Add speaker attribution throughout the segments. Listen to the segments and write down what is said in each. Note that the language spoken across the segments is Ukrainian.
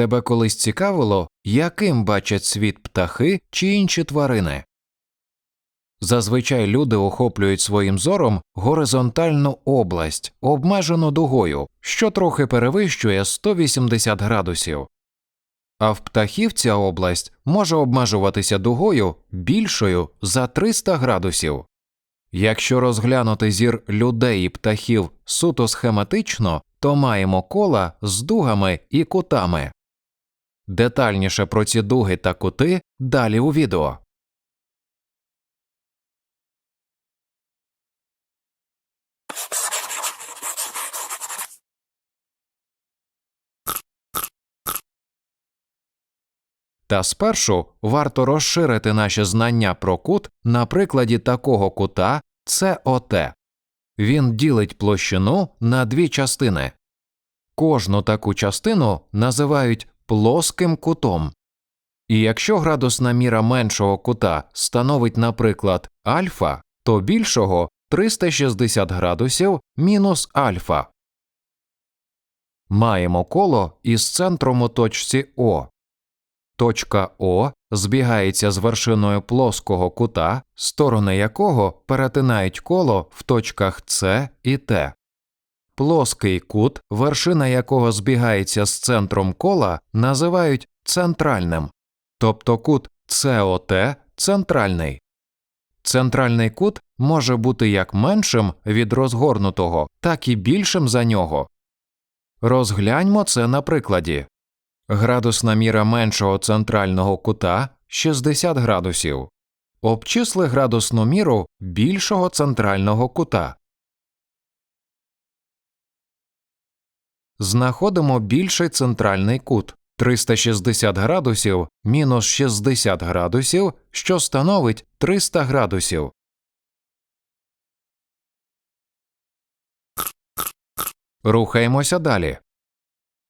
Speaker 1: Тебе колись цікавило, яким бачать світ птахи чи інші тварини? Зазвичай люди охоплюють своїм зором горизонтальну область, обмежену дугою, що трохи перевищує 180 градусів. А в птахів ця область може обмежуватися дугою більшою за 300 градусів. Якщо розглянути зір людей і птахів суто схематично, то маємо кола з дугами і кутами. Детальніше про ці дуги та кути далі у відео. Та спершу варто розширити наші знання про кут на прикладі такого кута СОТ. Він ділить площину на дві частини. Кожну таку частину називають плоским кутом. І якщо градусна міра меншого кута становить, наприклад, альфа, то більшого 360 градусів мінус альфа. Маємо коло із центром у точці О. Точка О збігається з вершиною плоского кута, сторони якого перетинають коло в точках С і Т. Плоский кут, вершина якого збігається з центром кола, називають центральним, тобто кут СОТ центральний. Центральний кут може бути як меншим від розгорнутого, так і більшим за нього. Розгляньмо це на прикладі. Градусна міра меншого центрального кута 60 градусів. Обчисли градусну міру більшого центрального кута. Знаходимо більший центральний кут 360 градусів мінус 60 градусів, що становить 300 градусів. Рухаємося далі.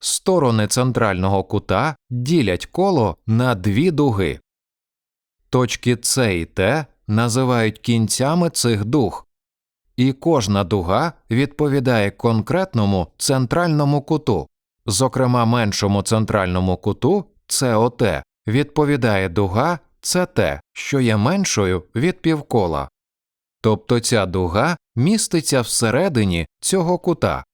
Speaker 1: Сторони центрального кута ділять коло на дві дуги. Точки С і Т називають кінцями цих дуг, і кожна дуга відповідає конкретному центральному куту, зокрема меншому центральному куту СОТ відповідає дуга СТ, що є меншою від півкола. Тобто ця дуга міститься всередині цього кута.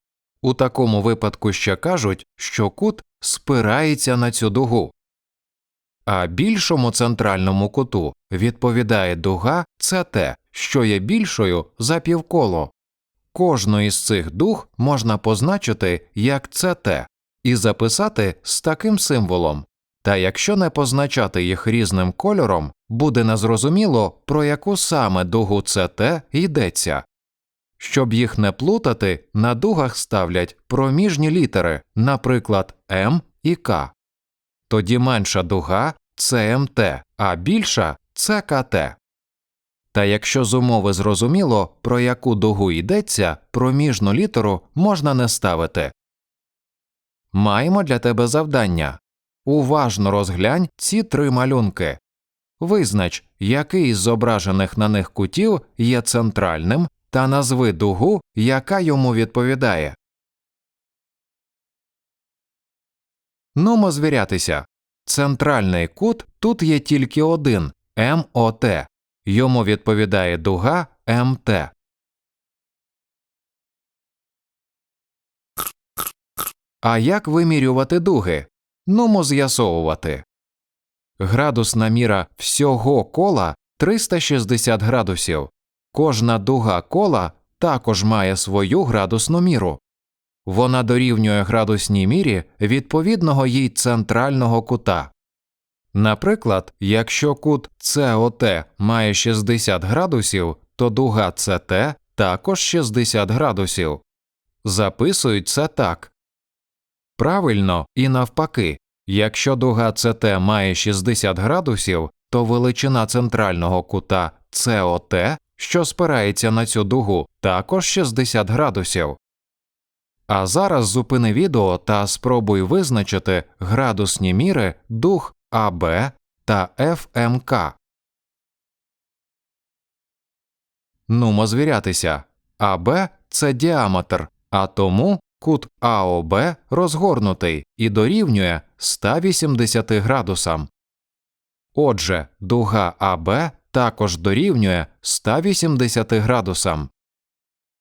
Speaker 1: У такому випадку ще кажуть, що кут спирається на цю дугу. А більшому центральному куту відповідає дуга СТ, що є більшою за півколо. Кожну із цих дуг можна позначити як СТ і записати з таким символом. Та якщо не позначати їх різним кольором, буде незрозуміло, про яку саме дугу СТ йдеться. Щоб їх не плутати, на дугах ставлять проміжні літери, наприклад, М і К. Тоді менша дуга ЦМТ, а більша ЦКТ. Та якщо з умови зрозуміло, про яку дугу йдеться, проміжну літеру можна не ставити. Маємо для тебе завдання. Уважно розглянь ці три малюнки. Визнач, який із зображених на них кутів є центральним, та назви дугу, яка йому відповідає. Нумо звірятися. Центральний кут тут є тільки один МОТ. Йому відповідає дуга МТ. А як вимірювати дуги? Нумо з'ясовувати. Градусна міра всього кола 360 градусів. Кожна дуга кола також має свою градусну міру. Вона дорівнює градусній мірі відповідного їй центрального кута. Наприклад, якщо кут СОТ має 60 градусів, то дуга СТ також 60 градусів. Записують це так. Правильно і навпаки, якщо дуга СТ має 60 градусів, то величина центрального кута СОТ що спирається на цю дугу, також 60 градусів. А зараз зупини відео та спробуй визначити градусні міри дуг АБ та ФМК. Нумо звірятися. АБ це діаметр, а тому кут АОБ розгорнутий і дорівнює 180 градусам. Отже, дуга АБ також дорівнює 180 градусам.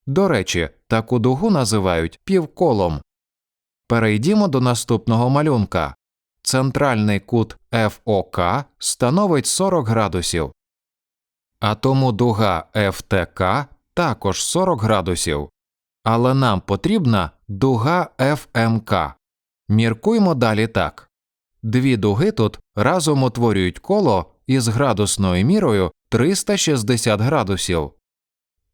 Speaker 1: До речі, таку дугу називають півколом. Перейдімо до наступного малюнка. Центральний кут FOK становить 40 градусів, а тому дуга FTK також 40 градусів. Але нам потрібна дуга FMK. Міркуймо далі так. Дві дуги тут разом утворюють коло із градусною мірою 360 градусів.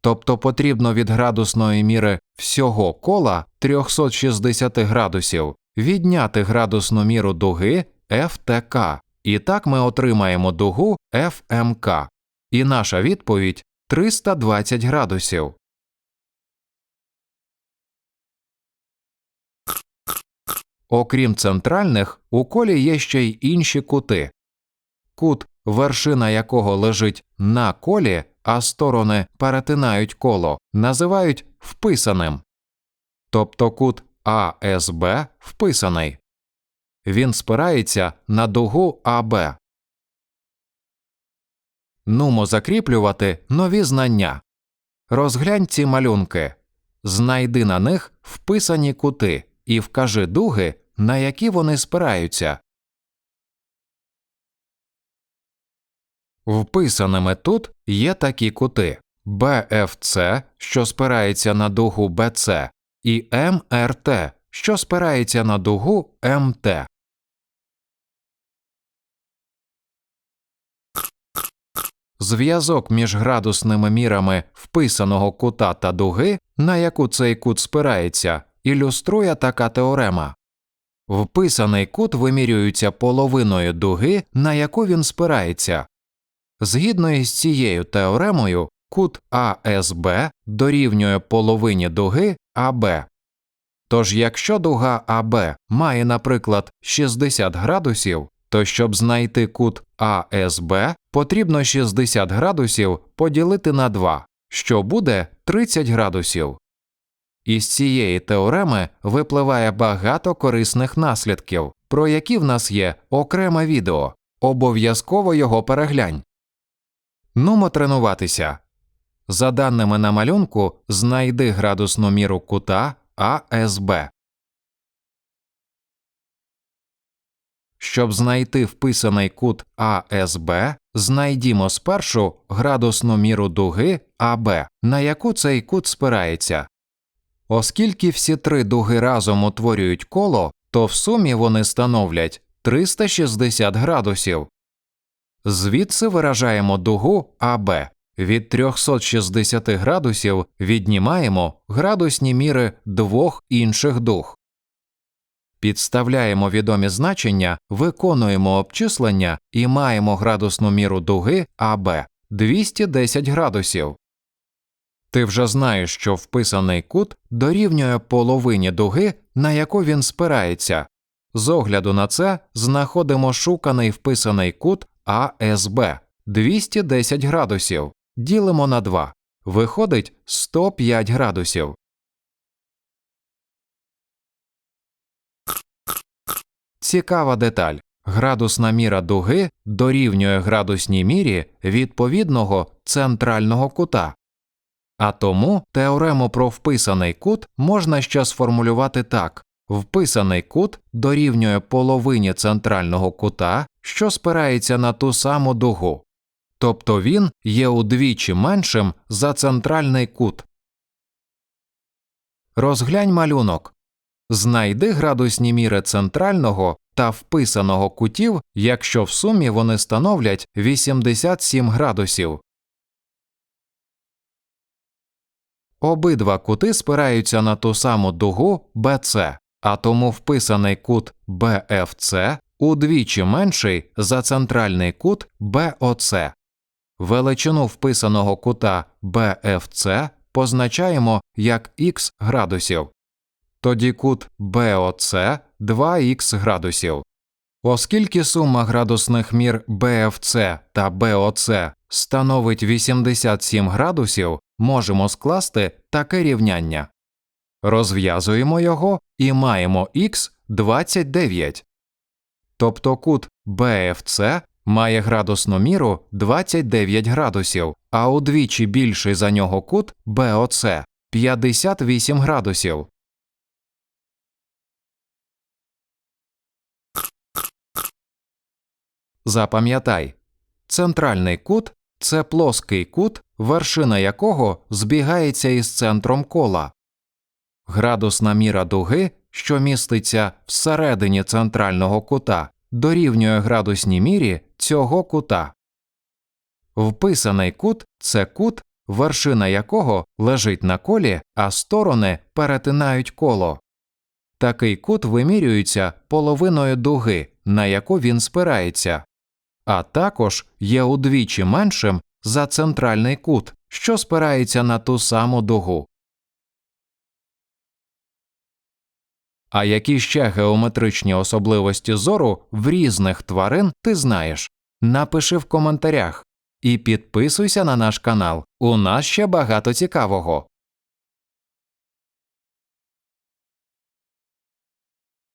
Speaker 1: Тобто потрібно від градусної міри всього кола 360 градусів відняти градусну міру дуги FTK. І так ми отримаємо дугу FMK. І наша відповідь 320 градусів. Окрім центральних, у колі є ще й інші кути. Кут, вершина якого лежить на колі, а сторони перетинають коло, називають вписаним. Тобто кут АСБ вписаний. Він спирається на дугу АБ. Нумо закріплювати нові знання. Розглянь ці малюнки. Знайди на них вписані кути і вкажи дуги, на які вони спираються. Вписаними тут є такі кути BFC, що спирається на дугу BC, і МРТ, що спирається на дугу МТ. Зв'язок між градусними мірами вписаного кута та дуги, на яку цей кут спирається, ілюструє така теорема. Вписаний кут вимірюється половиною дуги, на яку він спирається. Згідно із цією теоремою, кут АСБ дорівнює половині дуги АБ. Тож якщо дуга АБ має, наприклад, 60 градусів, то щоб знайти кут АСБ, потрібно 60 градусів поділити на 2, що буде 30 градусів. Із цієї теореми випливає багато корисних наслідків, про які в нас є окреме відео. Обов'язково його переглянь. Нумо тренуватися. За даними на малюнку, знайди градусну міру кута АСБ. Щоб знайти вписаний кут АСБ, знайдімо спершу градусну міру дуги АБ, на яку цей кут спирається. Оскільки всі три дуги разом утворюють коло, то в сумі вони становлять 360 градусів. Звідси виражаємо дугу АБ. Від 360 градусів віднімаємо градусні міри двох інших дуг. Підставляємо відомі значення, виконуємо обчислення і маємо градусну міру дуги АБ 210 градусів. Ти вже знаєш, що вписаний кут дорівнює половині дуги, на яку він спирається. З огляду на це знаходимо шуканий вписаний кут АСБ 210 градусів. Ділимо на 2. Виходить 105 градусів. Цікава деталь. Градусна міра дуги дорівнює градусній мірі відповідного центрального кута. А тому теорему про вписаний кут можна ще сформулювати так: вписаний кут дорівнює половині центрального кута, що спирається на ту саму дугу, тобто він є удвічі меншим за центральний кут. Розглянь малюнок. Знайди градусні міри центрального та вписаного кутів, якщо в сумі вони становлять 87 градусів. Обидва кути спираються на ту саму дугу BC, а тому вписаний кут BFC удвічі менший за центральний кут BOC. Величину вписаного кута BFC позначаємо як х градусів. Тоді кут BOC 2х градусів. Оскільки сума градусних мір BFC та BOC становить 87 градусів, можемо скласти таке рівняння. Розв'язуємо його і маємо х 29. Тобто кут BFC має градусну міру 29 градусів, а удвічі більший за нього кут BOC 58 градусів. Запам'ятай, центральний кут це плоский кут, вершина якого збігається із центром кола. Градусна міра дуги, що міститься всередині центрального кута, дорівнює градусній мірі цього кута. Вписаний кут це кут, вершина якого лежить на колі, а сторони перетинають коло. Такий кут вимірюється половиною дуги, на яку він спирається, а також є удвічі меншим за центральний кут, що спирається на ту саму дугу. А які ще геометричні особливості зору в різних тварин ти знаєш? Напиши в коментарях і підписуйся на наш канал. У нас ще багато цікавого.